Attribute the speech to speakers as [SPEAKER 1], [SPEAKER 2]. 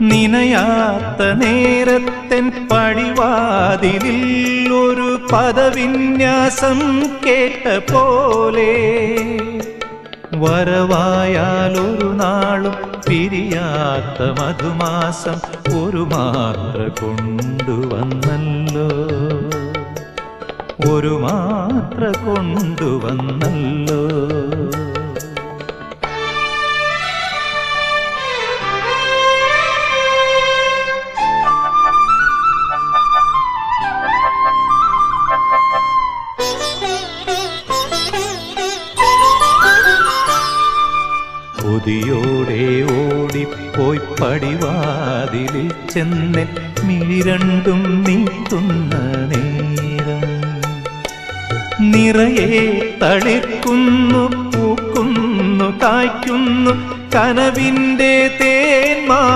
[SPEAKER 1] നിനയാത്ത നേരത്തൻ പടിവാതിലിൽ ഒരു പദവിന്യാസം കേട്ട പോലെ വരവായാലൊരു നാളും പിരിയാത്ത മധുമാസം ഒരു മാത്ര കൊണ്ടുവന്നല്ലോ. ഒരു മാത്ര കൊണ്ടുവന്നല്ലോ. കൊതിയോടെ ഓടിപ്പോയി പടിവാതിലിൽ ചെന്നെ മിഴിരണ്ടും രണ്ടും നീട്ടുന്ന നേരം. നിറയെ തളിക്കുന്നു പൂക്കുന്നു കായ്ക്കുന്നു കനവിന്റെ തേന്മാ